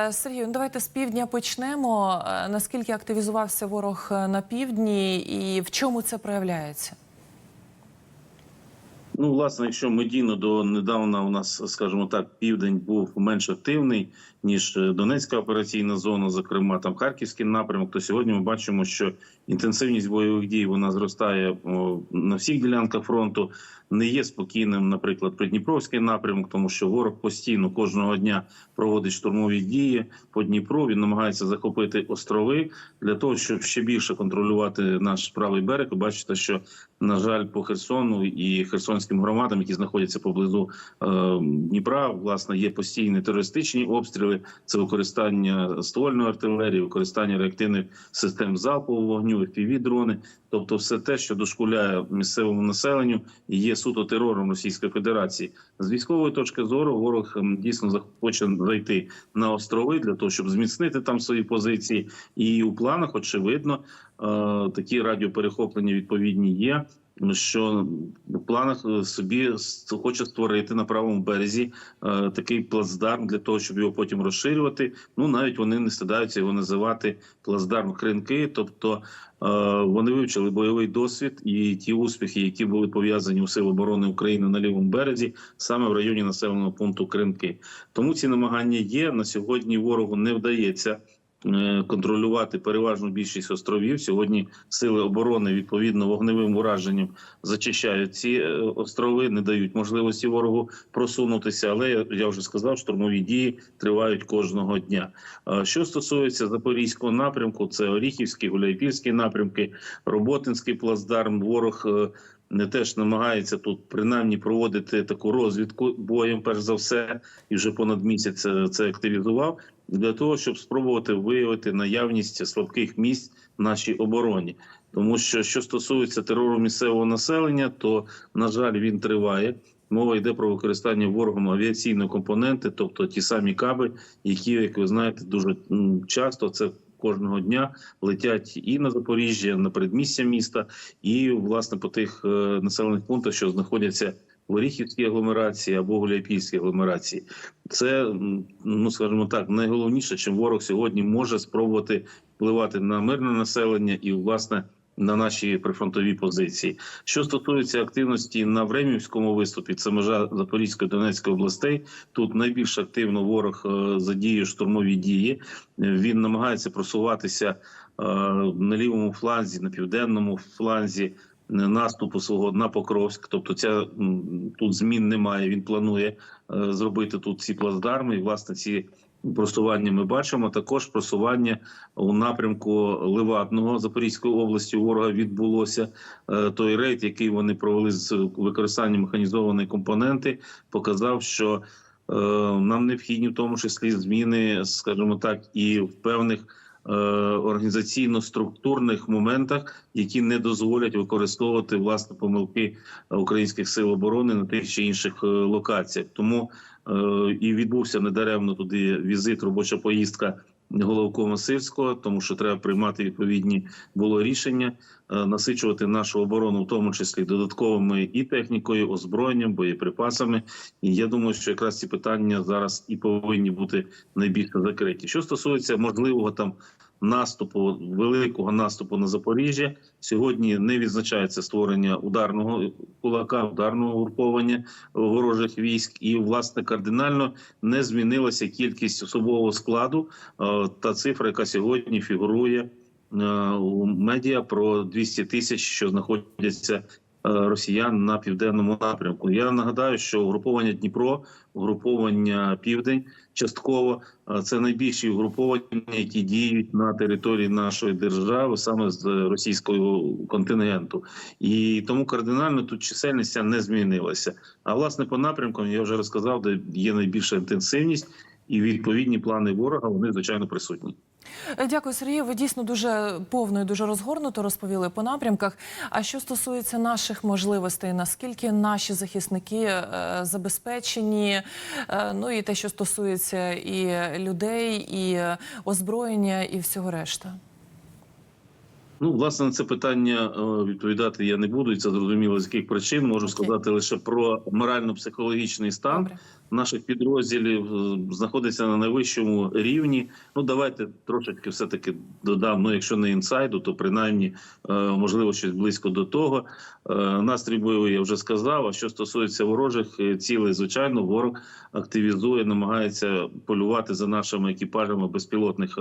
Е, Сергію, ну давайте з півдня почнемо. Е, Наскільки активізувався ворог е, на півдні і в чому це проявляється? Ну, власне, якщо медійно до недавно у нас, скажімо так, південь був менш активний ніж е, Донецька операційна зона, зокрема там Харківський напрямок, то сьогодні ми бачимо, що інтенсивність бойових дій вона зростає на всіх ділянках фронту. Не є спокійним, наприклад, Придніпровський напрямок, тому що ворог постійно кожного дня проводить штурмові дії по Дніпру. Він намагається захопити острови для того, щоб ще більше контролювати наш правий берег. Бачите, що на жаль, по Херсону і херсонським громадам, які знаходяться поблизу е, Дніпра, власне, є постійні терористичні обстріли. Це використання ствольної артилерії, використання реактивних систем залпового вогню, fpv дрони, тобто все те, що дошкуляє місцевому населенню, є суто терором Російської Федерації. З військової точки зору ворог дійсно хоче зайти на острови для того, щоб зміцнити там свої позиції. І у планах, очевидно, е, такі радіоперехоплення відповідні є. Що в планах е, собі хоче створити на правому березі е, такий плацдарм для того, щоб його потім розширювати. Ну навіть вони не стидаються його називати плацдарм кринки. Тобто е, вони вивчили бойовий досвід і ті успіхи, які були пов'язані у Сил оборони України на лівому березі, саме в районі населеного пункту Кринки. Тому ці намагання є на сьогодні. Ворогу не вдається контролювати переважну більшість островів. Сьогодні сили оборони відповідно вогневим ураженням зачищають ці е, острови, не дають можливості ворогу просунутися. Але я- вже сказав, штурмові дії тривають кожного дня. Е, Що стосується запорізького напрямку, це Оріхівський, Гуляйпільський напрямки, Роботинський плацдарм. Ворог. е, Не теж намагається тут принаймні проводити таку розвідку боєм, перш за все, і вже понад місяць е, це активізував для того, щоб спробувати виявити наявність слабких місць в нашій обороні. Тому що що стосується терору місцевого населення, то на жаль він триває. Мова йде про використання ворогом авіаційної компоненти, тобто ті самі каби, які, як ви знаєте, дуже часто це. Кожного дня летять і на Запоріжжя, на передмістя міста, і власне по тих е, населених пунктах, що знаходяться Оріхівській агломерації або Гуляйпільській агломерації. Це ну скажімо так, найголовніше, чим ворог сьогодні може спробувати впливати на мирне населення і власне на наші прифронтові позиції. Що стосується активності на Времівському виступі, це межа Запорізької Донецької областей. Тут найбільш активно ворог е, задіює штурмові дії. Він намагається просуватися е, на лівому фланзі, на південному фланзі наступу свого на Покровськ. Тобто, ця тут змін немає. Він планує е, зробити тут ці плацдарми. І власне ці просування ми бачимо. Також просування у напрямку Левадного Запорізької області ворога відбулося. Е, Той рейд, який вони провели з використанням механізованої компоненти, показав, що е, нам необхідні в тому числі зміни, скажімо так, і в певних. Е, Організаційно-структурних моментах, які не дозволять використовувати власне помилки українських сил оборони на тих чи інших е, локаціях. Тому е, і відбувся недаремно туди візит, робоча поїздка головкома Сирського, тому що треба приймати відповідні було рішення, е, насичувати нашу оборону, в тому числі додатковими і технікою, озброєнням, боєприпасами. І я думаю, що якраз ці питання зараз і повинні бути найбільше закриті. Що стосується можливого там. Наступу великого наступу на Запоріжжя сьогодні не відзначається створення ударного кулака, ударного угруповання ворожих військ, і власне кардинально не змінилася кількість особового складу. Е, Та цифра, яка сьогодні фігурує е, у медіа про 200 тисяч, що знаходяться росіян на південному напрямку. Я нагадаю, що угруповання Дніпро, угруповання Південь частково е, це найбільші угруповання, які діють на території нашої держави, саме з російського контингенту, і тому кардинально тут чисельність не змінилася. А власне по напрямкам я вже розказав, де є найбільша інтенсивність. І відповідні плани ворога вони звичайно присутні. Е, Дякую, Сергію. Ви дійсно дуже повно і дуже розгорнуто розповіли по напрямках. А що стосується наших можливостей, наскільки наші захисники е, забезпечені? Е, ну і те, що стосується і людей, і озброєння, і всього решта. Ну, власне, на це питання е, відповідати я не буду, і це зрозуміло з яких причин. Можу сказати лише про морально-психологічний стан Добре. наших підрозділів е, знаходиться на найвищому рівні. Ну давайте трошечки все таки додам. Ну, якщо не інсайду, то принаймні е, можливо щось близько до того. Настрій бойовий я вже сказав. А що стосується ворожих цілей, звичайно, ворог активізує, намагається полювати за нашими екіпажами безпілотних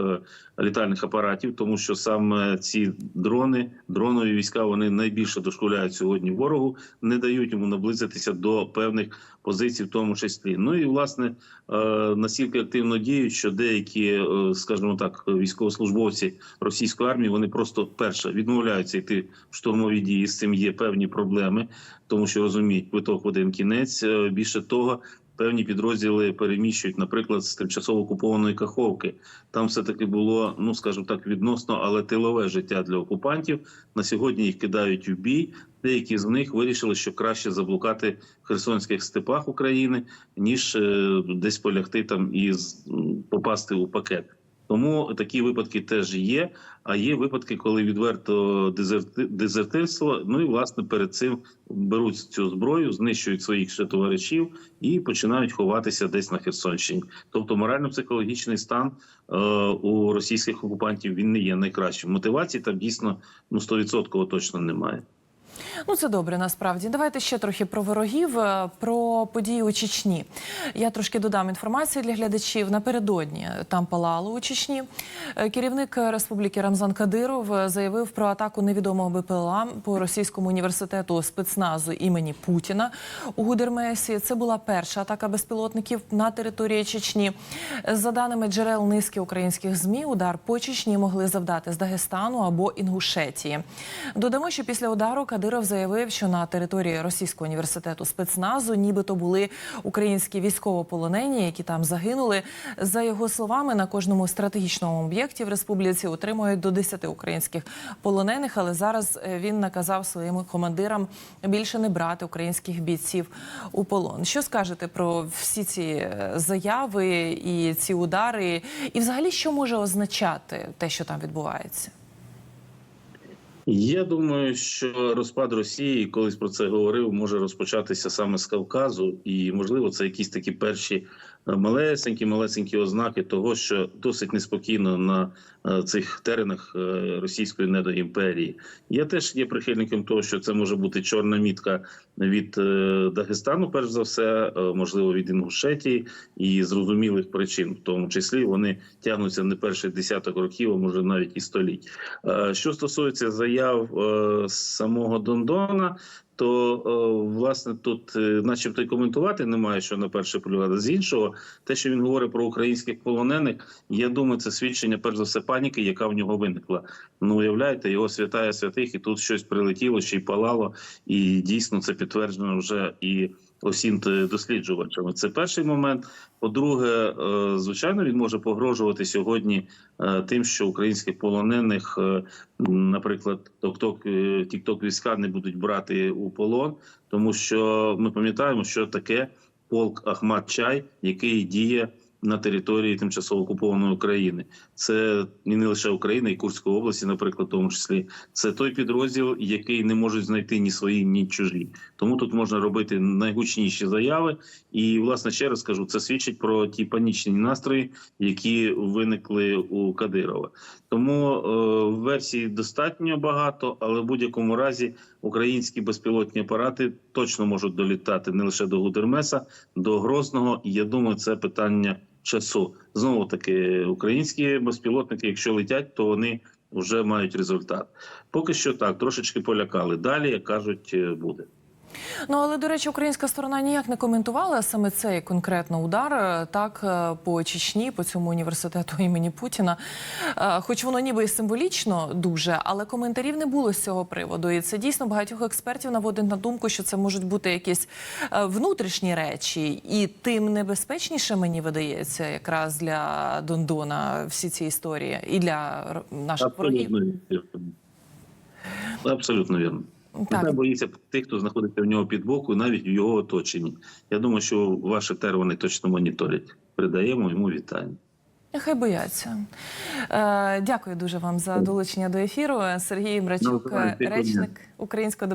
літальних апаратів, тому що саме ці дрони, дронові війська, вони найбільше дошкуляють сьогодні ворогу, не дають йому наблизитися до певних позицій, в тому числі. Ну і власне е, настільки активно діють, що деякі, е, скажімо так, військовослужбовці російської армії вони просто перше відмовляються йти в штурмові дії. З цим є певні проблеми, тому що розуміють, квиток один кінець. Е, Більше того. Певні підрозділи переміщують, наприклад, з тимчасово окупованої Каховки. Там все таки було, ну скажімо так, відносно, але тилове життя для окупантів. На сьогодні їх кидають у бій. Деякі з них вирішили, що краще заблукати в херсонських степах України, ніж е, десь полягти там і попасти у пакет. Тому такі випадки теж є. А є випадки, коли відверто дезерти- дезертирство. Ну і власне перед цим беруть цю зброю, знищують своїх ще товаришів і починають ховатися десь на Херсонщині. Тобто морально-психологічний стан е, у російських окупантів він не є найкращим. Мотивації там дійсно ну 100% точно немає. Ну це добре, насправді. Давайте ще трохи про ворогів, е, про події у Чечні. Я трошки додам інформації для глядачів. Напередодні там палало у Чечні. Е, Керівник Республіки Рамзан Кадиров е, заявив про атаку невідомого БПЛА по російському університету спецназу імені Путіна у Гудермесі. Це була перша атака безпілотників на території Чечні. За даними джерел низки українських змі, удар по Чечні могли завдати з Дагестану або Інгушетії. Додамо, що після удару Кадиров заявив, що на території російського університету спецназу нібито були українські військовополонені, які там загинули. За його словами, на кожному стратегічному об'єкті в республіці утримують до 10 українських полонених. Але зараз е, він наказав своїм командирам більше не брати українських бійців у полон. Що скажете про всі ці е, заяви і ці удари? І, взагалі, що може означати те, що там відбувається? Я думаю, що розпад Росії, колись про це говорив, може розпочатися саме з Кавказу, і можливо, це якісь такі перші малесенькі, малесенькі ознаки того, що досить неспокійно на е, цих теренах е, російської недоімперії. Я теж є прихильником того, що це може бути чорна мітка від е, Дагестану, перш за все, можливо, від Інгушетії і зрозумілих причин, в тому числі вони тягнуться не перший десяток років, а може навіть і століть. Що стосується заяв самого Дондона, то е, власне тут, е, начебто, й коментувати немає, що на перше полювати. З іншого, те, що він говорить про українських полонених, я думаю, це свідчення перш за все паніки, яка в нього виникла. Ну уявляєте, його святая святих, і тут щось прилетіло, ще й палало, і дійсно це підтверджено вже і. Осім досліджувачами. Це перший момент. По-друге, е, звичайно, він може погрожувати сьогодні е, тим, що українських полонених, е, наприклад, ток тікток війська не будуть брати у полон, тому що ми пам'ятаємо, що таке полк Ахмат Чай, який діє на території тимчасово окупованої України. Це і не лише України, і Курської області, наприклад, в тому числі. Це той підрозділ, який не можуть знайти ні свої, ні чужі. Тому тут можна робити найгучніші заяви. І, власне, ще раз кажу, це свідчить про ті панічні настрої, які виникли у Кадирова. Тому е, версій достатньо багато, але в будь-якому разі українські безпілотні апарати точно можуть долітати не лише до Гудермеса, до Грозного. Я думаю, це питання часу. Знову таки, українські безпілотники, якщо летять, то вони вже мають результат. Поки що так, трошечки полякали. Далі, як кажуть, е, буде. Ну але до речі, українська сторона ніяк не коментувала саме цей конкретно удар, е, так е, по Чечні, по цьому університету імені Путіна. Е, Хоч воно ніби і символічно дуже, але коментарів не було з цього приводу. І це дійсно багатьох експертів наводить на думку, що це можуть бути якісь внутрішні речі, і тим небезпечніше мені видається, якраз для Дондона всі ці історії, і для наших ворогів. Абсолютно вірно. Абсолютно. Так. Не боїться тих, хто знаходиться в нього під боку, навіть в його оточенні. Я думаю, що ваші тер вони точно моніторять. Передаємо йому вітання. Нехай бояться. Е, дякую дуже вам за долучення до ефіру. Сергій Мрачук, Ну, речник українського